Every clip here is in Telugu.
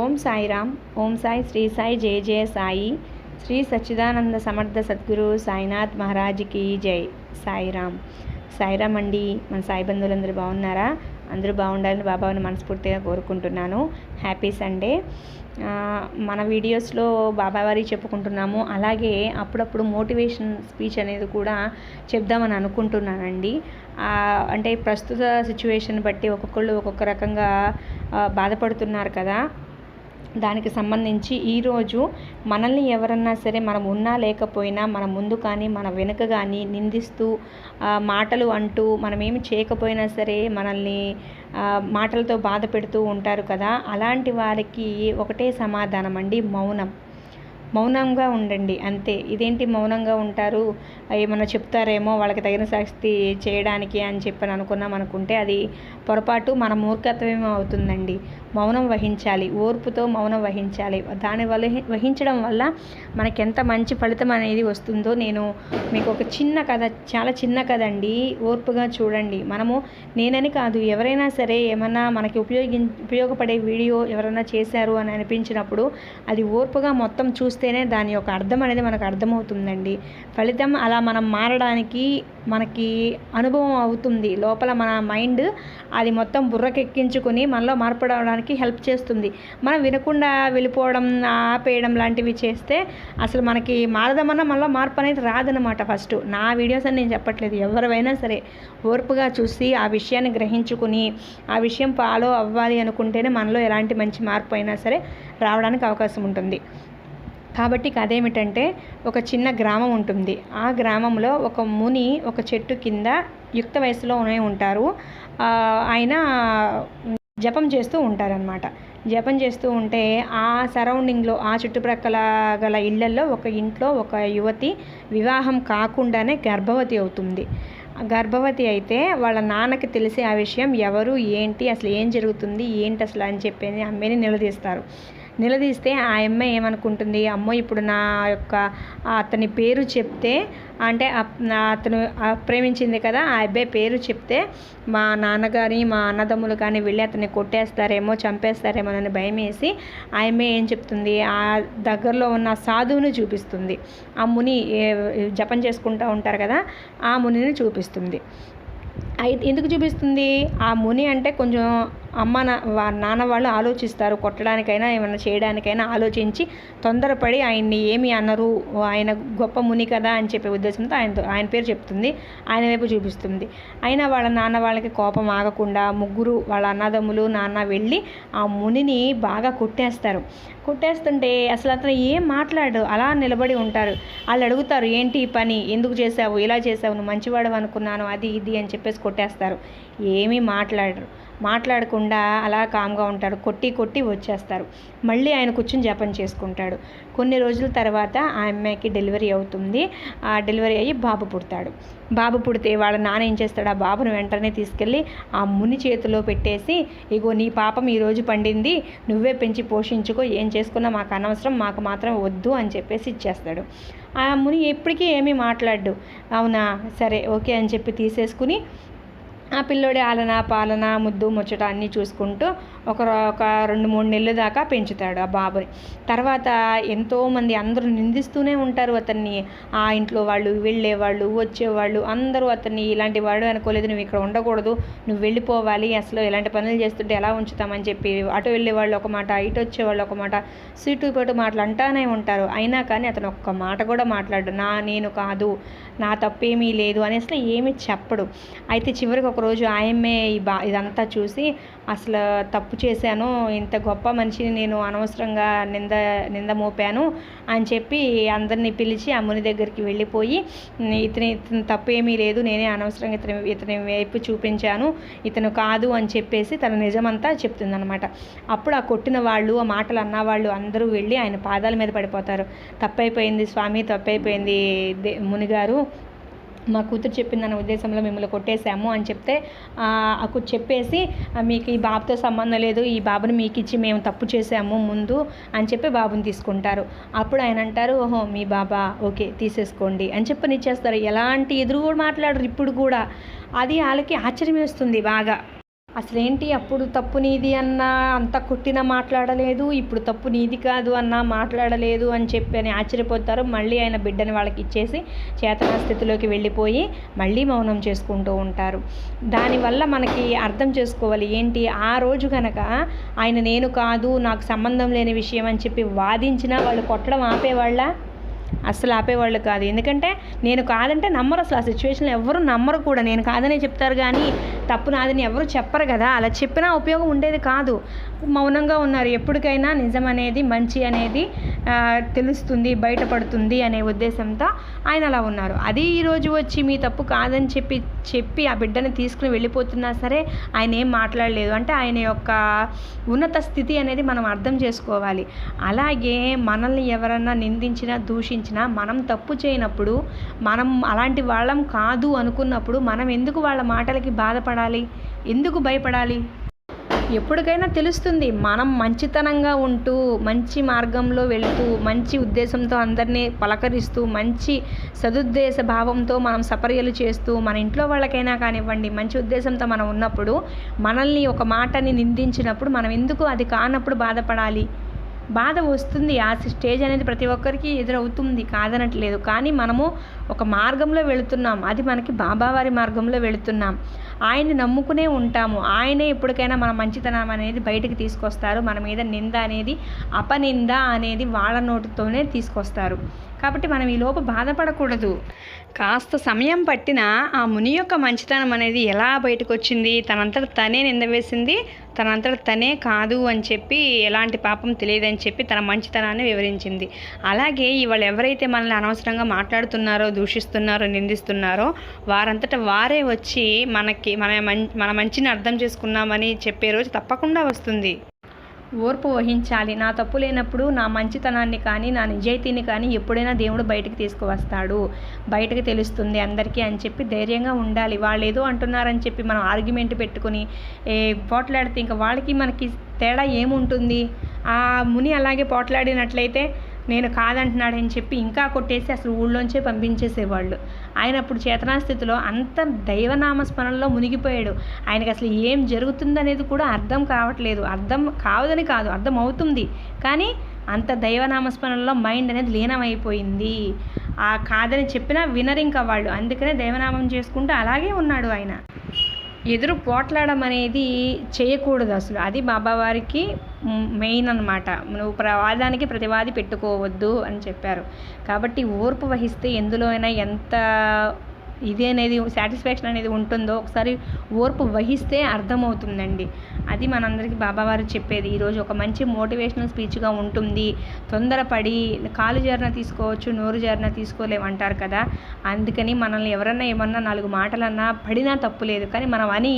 ఓం సాయిరామ్ ఓం సాయి శ్రీ సాయి జయ జయ సాయి. శ్రీ సచ్చిదానంద సమర్థ సద్గురు సాయినాథ్ మహారాజ్కి జై సాయిరామ్. సాయిరామ్ అండి మన సాయి బంధువులందరూ బాగున్నారా? అందరూ బాగుండాలని బాబాను మనస్ఫూర్తిగా కోరుకుంటున్నాను. Happy Sunday. మన వీడియోస్లో బాబావారి చెప్పుకుంటున్నాము. అలాగే అప్పుడప్పుడు మోటివేషన్ స్పీచ్ అనేది కూడా చెప్దామని అనుకుంటున్నానండి. అంటే ప్రస్తుత సిచ్యువేషన్ బట్టి ఒక్కొక్కళ్ళు ఒక్కొక్క రకంగా బాధపడుతున్నారు కదా. దానికి సంబంధించి ఈరోజు మనల్ని ఎవరన్నా సరే మనం ఉన్నా లేకపోయినా మన ముందు కానీ మన వెనుక కానీ నిందిస్తూ మాటలు అంటూ మనం ఏమి చేయకపోయినా సరే మనల్ని మాటలతో బాధ పెడుతూ ఉంటారు కదా. అలాంటి వారికి ఒకటే సమాధానం అండి మౌనం. మౌనంగా ఉండండి అంతే. ఇదేంటి మౌనంగా ఉంటారు? ఏమన్నా చెప్తారేమో వాళ్ళకి తగిన శాస్తి చేయడానికి అని చెప్పని అనుకున్నాం అనుకుంటే అది పొరపాటు మన మూర్ఖత్వమే అవుతుందండి. మౌనం వహించాలి ఓర్పుతో మౌనం వహించాలి. దాని వల్ల వహించడం వల్ల మనకి ఎంత మంచి ఫలితం అనేది వస్తుందో నేను మీకు ఒక చిన్న కథ చాలా చిన్న కథ అండి. ఓర్పుగా చూడండి. మనము నేనని కాదు ఎవరైనా సరే ఏమన్నా మనకి ఉపయోగి ఉపయోగపడే వీడియో ఎవరైనా చేశారు అని అనిపించినప్పుడు అది ఓర్పుగా మొత్తం చూస్తే చూస్తేనే దాని యొక్క అర్థం అనేది మనకు అర్థమవుతుందండి. ఫలితం అలా మనం మారడానికి మనకి అనుభవం అవుతుంది. లోపల మన మైండ్ అది మొత్తం బుర్రకెక్కించుకొని మనలో మార్పు రావడానికి హెల్ప్ చేస్తుంది. మనం వినకుండా వెళ్ళిపోవడం ఆపేయడం లాంటివి చేస్తే అసలు మనకి మారదమన్నా మనలో మార్పు అనేది రాదనమాట ఫస్ట్. నా వీడియోస్ అని నేను చెప్పట్లేదు. ఎవరైనా సరే ఓర్పుగా చూసి ఆ విషయాన్ని గ్రహించుకుని ఆ విషయం ఫాలో అవ్వాలి అనుకుంటేనే మనలో ఎలాంటి మంచి మార్పు అయినా సరే రావడానికి అవకాశం ఉంటుంది. కాబట్టి కథ ఏమిటంటే ఒక చిన్న గ్రామం ఉంటుంది. ఆ గ్రామంలో ఒక ముని ఒక చెట్టు కింద యుక్త వయసులోనే ఉంటారు. ఆయన జపం చేస్తూ ఉంటారనమాట జపం చేస్తూ ఉంటే ఆ సరౌండింగ్లో ఆ చుట్టుప్రక్కల గల ఇళ్ళలో ఒక ఇంట్లో ఒక యువతి వివాహం కాకుండానే గర్భవతి అవుతుంది. గర్భవతి అయితే వాళ్ళ నాన్నకి తెలిసి ఆ విషయం ఎవరు ఏంటి అసలు ఏం జరుగుతుంది ఏంటి అసలు అని చెప్పి అమ్మేని నిలదీస్తారు. నిలదీస్తే ఆ అమ్మాయి ఏమనుకుంటుంది? అమ్మో ఇప్పుడు నా యొక్క అతని పేరు చెప్తే అంటే అతను ప్రేమించింది కదా ఆ అబ్బాయి పేరు చెప్తే మా నాన్నగారి మా అన్నదమ్ములు కానీ వెళ్ళి అతన్ని కొట్టేస్తారేమో చంపేస్తారేమో అని భయం వేసి ఆ అమ్మాయి ఏం చెప్తుంది? ఆ దగ్గరలో ఉన్న సాధువుని చూపిస్తుంది. ఆ ముని జపం చేసుకుంటూ ఉంటారు కదా ఆ మునిని చూపిస్తుంది. అయితే ఎందుకు చూపిస్తుంది? ఆ ముని అంటే కొంచెం అమ్మ నా వా నాన్న వాళ్ళు ఆలోచిస్తారు. కొట్టడానికైనా ఏమైనా చేయడానికైనా ఆలోచించి తొందరపడి ఆయన్ని ఏమి అన్నారు ఆయన గొప్ప ముని కదా అని చెప్పే ఉద్దేశంతో ఆయన ఆయన పేరు చెప్తుంది. ఆయన వైపు చూపిస్తుంది. అయినా వాళ్ళ నాన్న వాళ్ళకి కోపం ఆగకుండా ముగ్గురు వాళ్ళ అన్నదమ్ములు నాన్న వెళ్ళి ఆ మునిని బాగా కొట్టేస్తారు. కొట్టేస్తుంటే అసలు అతను ఏం మాట్లాడు? అలా నిలబడి ఉంటారు. వాళ్ళు అడుగుతారు ఏంటి ఈ పని? ఎందుకు చేసావు ఇలా చేసావు నువ్వు మంచివాడు అనుకున్నాను అది ఇది అని చెప్పేసి కొట్టేస్తారు. ఏమీ మాట్లాడరు. మాట్లాడకుండా అలా కామ్గా ఉంటారు. కొట్టి కొట్టి వచ్చేస్తారు. మళ్ళీ ఆయన కూర్చుని జపం చేసుకుంటాడు. కొన్ని రోజుల తర్వాత ఆ అమ్మాయికి డెలివరీ అవుతుంది. ఆ డెలివరీ అయ్యి బాబు పుడతాడు. బాబు పుడితే వాళ్ళ నాన్న ఏం చేస్తాడు? ఆ బాబును వెంటనే తీసుకెళ్ళి ఆ ముని చేతిలో పెట్టేసి ఇగో నీ పాపం ఈరోజు పండింది. నువ్వే పెంచి పోషించుకో. ఏం చేసుకున్నా మాకు అనవసరం. మాకు మాత్రం వద్దు అని చెప్పేసి ఇచ్చేస్తాడు. ఆ ముని ఎప్పటికీ ఏమీ మాట్లాడు అవునా? సరే ఓకే అని చెప్పి తీసేసుకుని ఆ పిల్లోడి ఆలన పాలన ముద్దు ముచ్చట అన్నీ చూసుకుంటూ ఒక ఒక రెండు మూడు నెలల దాకా పెంచుతాడు ఆ బాబుని. తర్వాత ఎంతోమంది అందరూ నిందిస్తూనే ఉంటారు అతన్ని. ఆ ఇంట్లో వాళ్ళు వెళ్ళేవాళ్ళు వచ్చేవాళ్ళు అందరూ అతన్ని ఇలాంటి వాడు అనుకోలేదు నువ్వు ఇక్కడ ఉండకూడదు నువ్వు వెళ్ళిపోవాలి అసలు ఇలాంటి పనులు చేస్తుంటే ఎలా ఉంచుతామని చెప్పి అటు వెళ్ళేవాళ్ళు ఒక మాట ఇటు వచ్చేవాళ్ళు ఒక మాట సీటు పటు మాటలు అంటానే ఉంటారు. అయినా కానీ అతను ఒక్క మాట కూడా మాట్లాడు నా నేను కాదు నా తప్పేమీ లేదు అని అసలు ఏమీ చెప్పడు. అయితే చివరికి ఒక ఒకరోజు ఆయమ్మే ఈ బా ఇదంతా చూసి అసలు తప్పు చేశాను ఇంత గొప్ప మనిషిని నేను అనవసరంగా నింద నింద మోపాను అని చెప్పి అందరినీ పిలిచి ఆ ముని దగ్గరికి వెళ్ళిపోయి ఇతని ఇతని ఏమీ లేదు నేనే అనవసరంగా ఇతని ఇతని వైపు చూపించాను ఇతను కాదు అని చెప్పేసి తన నిజమంతా చెప్తుందనమాట అప్పుడు ఆ కొట్టిన వాళ్ళు ఆ మాటలు అన్న వాళ్ళు అందరూ వెళ్ళి ఆయన పాదాల మీద పడిపోతారు. తప్పైపోయింది స్వామి తప్పైపోయింది దే- మునిగారు. మా కూతురు చెప్పిందన్న ఉద్దేశంలో మిమ్మల్ని కొట్టేశాము అని చెప్తే అకు చెప్పేసి మీకు ఈ బాబుతో సంబంధం లేదు ఈ బాబుని మీకు ఇచ్చి మేము తప్పు చేసాము ముందు అని చెప్పి బాబుని తీసుకుంటారు. అప్పుడు ఆయన అంటారు ఓహో మీ బాబా ఓకే తీసేసుకోండి అని చెప్పని ఇచ్చేస్తారు ఎలాంటి ఎదురు కూడా మాట్లాడరు ఇప్పుడు కూడా. అది వాళ్ళకి ఆశ్చర్యం వేస్తుంది బాగా. అసలేంటి అప్పుడు తప్పు నీది అన్న అంత కొట్టినా మాట్లాడలేదు ఇప్పుడు తప్పు నీది కాదు అన్న మాట్లాడలేదు అని చెప్పి అని ఆశ్చర్యపోతారు. మళ్ళీ ఆయన బిడ్డని వాళ్ళకి ఇచ్చేసి చేతన స్థితిలోకి వెళ్ళిపోయి మళ్ళీ మౌనం చేసుకుంటూ ఉంటారు. దానివల్ల మనకి అర్థం చేసుకోవాలి ఏంటి? ఆ రోజు కనుక ఆయన నేను కాదు నాకు సంబంధం లేని విషయం అని చెప్పి వాదించినా వాళ్ళు కొట్టడం ఆపేవాళ్ళ? అస్సలు ఆపేవాళ్ళు కాదు. ఎందుకంటే నేను కాదంటే నమ్మరు అసలు. ఆ సిచ్యువేషన్లో ఎవరు నమ్మరు కూడా. నేను కాదనే చెప్తారు కానీ తప్పు నాదని ఎవరు చెప్పరు కదా. అలా చెప్పినా ఉపయోగం ఉండేది కాదు. మౌనంగా ఉన్నారు. ఎప్పటికైనా నిజం అనేది మంచి అనేది తెలుస్తుంది బయటపడుతుంది అనే ఉద్దేశంతో ఆయన అలా ఉన్నారు. అది ఈరోజు వచ్చి మీ తప్పు కాదని చెప్పి చెప్పి ఆ బిడ్డని తీసుకుని వెళ్ళిపోతున్నా సరే ఆయన ఏం మాట్లాడలేదు. అంటే ఆయన యొక్క ఉన్నత స్థితి అనేది మనం అర్థం చేసుకోవాలి. అలాగే మనల్ని ఎవరన్నా నిందించినా దూషించినా మనం తప్పు చేయనప్పుడు మనం అలాంటి వాళ్ళం కాదు అనుకున్నప్పుడు మనం ఎందుకు వాళ్ళ మాటలకి బాధపడాలి? ఎందుకు భయపడాలి? ఎప్పటికైనా తెలుస్తుంది మనం మంచితనంగా ఉంటూ మంచి మార్గంలో వెళుతూ మంచి ఉద్దేశంతో అందరినీ పలకరిస్తూ మంచి సదుద్దేశ భావంతో మనం సపర్యలు చేస్తూ మన ఇంట్లో వాళ్ళకైనా కానివ్వండి మంచి ఉద్దేశంతో మనం ఉన్నప్పుడు మనల్ని ఒక మాటని నిందించినప్పుడు మనం ఎందుకు అది కానప్పుడు బాధపడాలి? బాధ వస్తుంది. ఆ స్టేజ్ అనేది ప్రతి ఒక్కరికి ఎదురవుతుంది. కాదనట్లేదు. కానీ మనము ఒక మార్గంలో వెళుతున్నాం. అది మనకి బాబావారి మార్గంలో వెళుతున్నాం. ఆయన్ని నమ్ముకునే ఉంటాము. ఆయనే ఎప్పటికైనా మన మంచితనం అనేది బయటకు తీసుకొస్తారు. మన మీద నింద అనేది అపనింద అనేది వాళ్ళ నోటితోనే తీసుకొస్తారు. కాబట్టి మనం ఈ లోపు బాధపడకూడదు. కాస్త సమయం పట్టిన ఆ ముని యొక్క మంచితనం అనేది ఎలా బయటకు వచ్చింది తనంతట తనే నింద వేసింది తనంతట తనే కాదు అని చెప్పి ఎలాంటి పాపం తెలియదని చెప్పి తన మంచితనాన్ని వివరించింది. అలాగే ఇవాళ ఎవరైతే మనల్ని అనవసరంగా మాట్లాడుతున్నారో దూషిస్తున్నారో నిందిస్తున్నారో వారంతట వారే వచ్చి మనకి మన మన మంచిని అర్థం చేసుకున్నామని చెప్పే రోజు తప్పకుండా వస్తుంది. ఓర్పు వహించాలి. నా తప్పు లేనప్పుడు నా మంచితనాన్ని కానీ నా నిజాయితీని కానీ ఎప్పుడైనా దేవుడు బయటకు తీసుకువస్తాడు. బయటకు తెలుస్తుంది అందరికీ అని చెప్పి ధైర్యంగా ఉండాలి. వాళ్ళు ఏదో అంటున్నారని చెప్పి మనం ఆర్గ్యుమెంట్ పెట్టుకుని పోట్లాడితే ఇంకా వాళ్ళకి మనకి తేడా ఏముంటుంది? ఆ ముని అలాగే పోట్లాడినట్లయితే నేను కాదంటున్నాడని చెప్పి ఇంకా కొట్టేసి అసలు ఊళ్ళోంచే పంపించేసేవాళ్ళు. ఆయన అప్పుడు చేతనాస్థితిలో అంత దైవనామస్మరణలో మునిగిపోయాడు. ఆయనకి అసలు ఏం జరుగుతుందనేది కూడా అర్థం కావట్లేదు. అర్థం కావదని కాదు అర్థం అవుతుంది. కానీ అంత దైవనామస్మరణలో మైండ్ అనేది లీనమైపోయింది. ఆ కాదని చెప్పినా వినరింక వాళ్ళు. అందుకనే దైవనామం చేసుకుంటూ అలాగే ఉన్నాడు ఆయన. ఎదురు పోట్లాడడం అనేది చేయకూడదు అసలు. అది బాబావారికి మెయిన్ అనమాట నువ్వు ప్రవాదానికి ప్రతివాది పెట్టుకోవద్దు అని చెప్పారు. కాబట్టి ఓర్పు వహిస్తే ఎందులో అయినా ఎంత ఇది అనేది సాటిస్ఫాక్షన్ అనేది ఉంటుందో ఒకసారి ఓర్పు వహిస్తే అర్థమవుతుందండి. అది మనందరికీ బాబావారు చెప్పేది. ఈరోజు ఒక మంచి మోటివేషనల్ స్పీచ్గా ఉంటుంది. తొందరపడి కాలు జారిన తీసుకోవచ్చు నోరు జారిన తీసుకోలేమంటారు కదా. అందుకని మనల్ని ఎవరన్నా ఏమన్నా నాలుగు మాటలన్నా పడినా తప్పు లేదు. కానీ మనం అని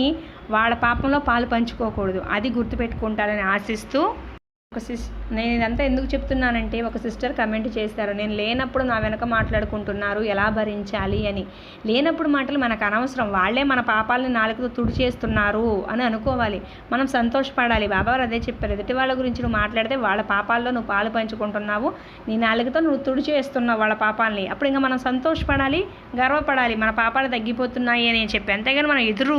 వాళ్ళ పాపంలో పాలు పంచుకోకూడదు. అది గుర్తుపెట్టుకుంటారని ఆశిస్తూ ఒక సిస్ నేను ఇదంతా ఎందుకు చెప్తున్నానంటే ఒక సిస్టర్ కమెంట్ చేశారు. నేను లేనప్పుడు నా వెనక మాట్లాడుకుంటున్నారు ఎలా భరించాలి అని. లేనప్పుడు మాటలు మనకు అనవసరం. వాళ్ళే మన పాపాలని నాలుగుతో తుడి చేస్తున్నారు అని అనుకోవాలి. మనం సంతోషపడాలి. బాబావారు అదే చెప్పారు. ఎదుటి వాళ్ళ గురించి నువ్వు మాట్లాడితే వాళ్ళ పాపాల్లో నువ్వు పాలు పంచుకుంటున్నావు. నీ నాలుగుతో నువ్వు తుడి చేస్తున్నావు వాళ్ళ పాపాలని. అప్పుడు ఇంకా మనం సంతోషపడాలి గర్వపడాలి. మన పాపాలు తగ్గిపోతున్నాయి అని చెప్పి. అంతేగాని మనం ఎదురు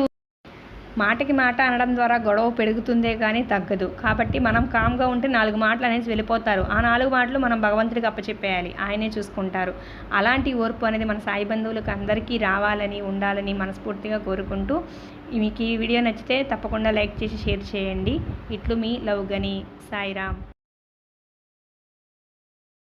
మాటకి మాట అనడం ద్వారా గొడవ పెరుగుతుందే కానీ తగ్గదు. కాబట్టి మనం కామ్గా ఉంటే నాలుగు మాటలు అనేసి వెళ్ళిపోతారు. ఆ నాలుగు మాటలు మనం భగవంతుడికి అప్పచెప్పేయాలి. ఆయనే చూసుకుంటారు. అలాంటి ఓర్పు అనేది మన సాయి బంధువులకు అందరికీ రావాలని ఉండాలని మనస్ఫూర్తిగా కోరుకుంటూ మీకు ఈ వీడియో నచ్చితే తప్పకుండా లైక్ చేసి షేర్ చేయండి. ఇట్లు మీ లవ్ గని సాయిరామ్.